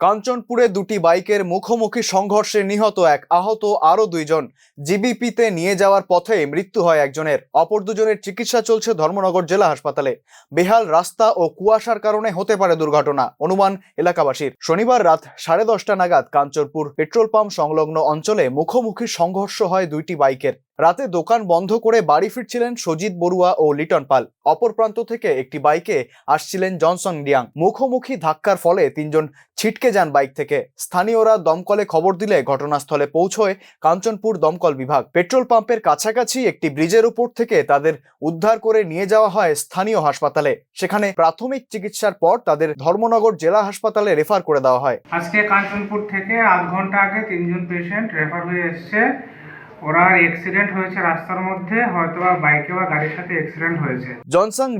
কাঞ্চনপুরে দুটি বাইকের মুখোমুখি সংঘর্ষে নিহত এক আহত আরও দুইজন। জিবিপিতে নিয়ে যাওয়ার পথে মৃত্যু হয় একজনের। অপর দুজনের চিকিৎসা চলছে ধর্মনগর জেলা হাসপাতালে। বেহাল রাস্তা ও কুয়াশার কারণে হতে পারে দুর্ঘটনা, অনুমান এলাকাবাসীর। শনিবার রাত সাড়ে দশটা নাগাদ কাঞ্চনপুর পেট্রোল পাম্প সংলগ্ন অঞ্চলে মুখোমুখি সংঘর্ষ হয় দুইটি বাইকের। রাতে দোকান বন্ধ করে বাড়ি ফিরছিলেন সজিত বড়ুয়া ও লিটন পাল। অপর প্রান্ত থেকে একটি বাইকে আসছিলেন জনসন ডিয়াং মুখোমুখি ধাক্কার ফলে তিনজন ছিটকে যান বাইক থেকে। স্থানীয়রা দমকলে খবর দিলে ঘটনাস্থলে পৌঁছয় কাঞ্চনপুর দমকল বিভাগ। পেট্রোল পাম্পের কাছাকাছি একটি ব্রিজের উপর থেকে তাদের উদ্ধার করে নিয়ে যাওয়া হয় স্থানীয় হাসপাতালে। সেখানে প্রাথমিক চিকিৎসার পর তাদের ধর্মনগর জেলা হাসপাতালে রেফার করে দেওয়া হয়। আজকে কাঞ্চনপুর থেকে আধ ঘণ্টা আগে তিনজন পেশেন্ট রেফার হয়ে এসছে। অ্যাক্সিডেন্ট হয়েছে রাস্তার মধ্যে হয়তো বা বাইকে বা গাড়ির সাথে অ্যাক্সিডেন্ট হয়েছে।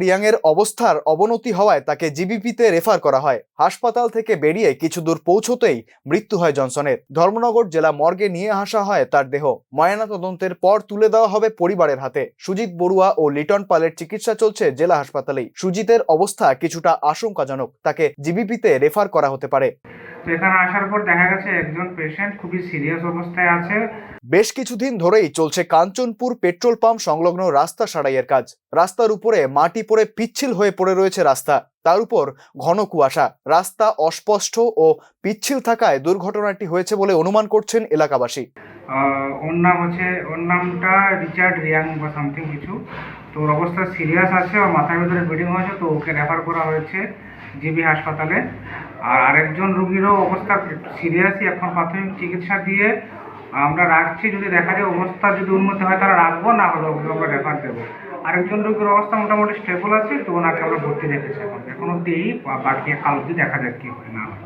রিয়াং এর অবস্থার অবনতি হওয়ায় তাকে জিবিপিতে রেফার করা হয়। হাসপাতাল থেকে বেরিয়ে কিছু দূর পৌঁছতেই মৃত্যু হয় জনসনের। ধর্মনগর জেলা মর্গে নিয়ে আসা হয় তার দেহ। ময়নাতদন্তের পর তুলে দেওয়া হবে পরিবারের হাতে। সুজিত বড়ুয়া ও লিটন পালের চিকিৎসা চলছে জেলা হাসপাতালেই। সুজিতের অবস্থা কিছুটা আশঙ্কাজনক। তাকে জিবিপিতে রেফার করা হতে পারে। তো এখানে আসার পর দেখা গেছে একজন পেশেন্ট খুবই সিরিয়াস অবস্থায় আছে। বেশ কিছুদিন ধরেই চলছে কাঞ্চনপুর পেট্রোল পাম্প সংলগ্ন রাস্তা সারাইয়ের কাজ। রাস্তার উপরে মাটি পড়ে পিচ্ছিল হয়ে পড়ে রয়েছে রাস্তা। তার উপর ঘন কুয়াশা। রাস্তা অস্পষ্ট ও পিচ্ছিল থাকায় দুর্ঘটনাটি হয়েছে বলে অনুমান করছেন এলাকাবাসী। ওর নাম হচ্ছে ওর নামটা রিচার্ড রিয়াং বা সামথিং কিছু। তো ওর অবস্থা সিরিয়াস আছে ওর মাথার ভিতরে ব্লিডিং হয়েছে তো ওকে রেফার করা হয়েছে জিবি হাসপাতালে। আর আরেকজন রুগীরও অবস্থা সিরিয়াসই, এখন প্রাথমিক চিকিৎসা দিয়ে আমরা রাখছি। যদি দেখা যায় অবস্থা যদি উন্নতি হয়, তাহলে রাখব, না হলে ওকে আমরা রেফার দেবো। আরেকজন রুগীর অবস্থা মোটামুটি স্টেবল আছে তো ওনাকে আমরা ভর্তি রেখেছি এখন। এখন অব্দি এই বাকি কাল অব্দি দেখা যাক কী হয়, না হয়।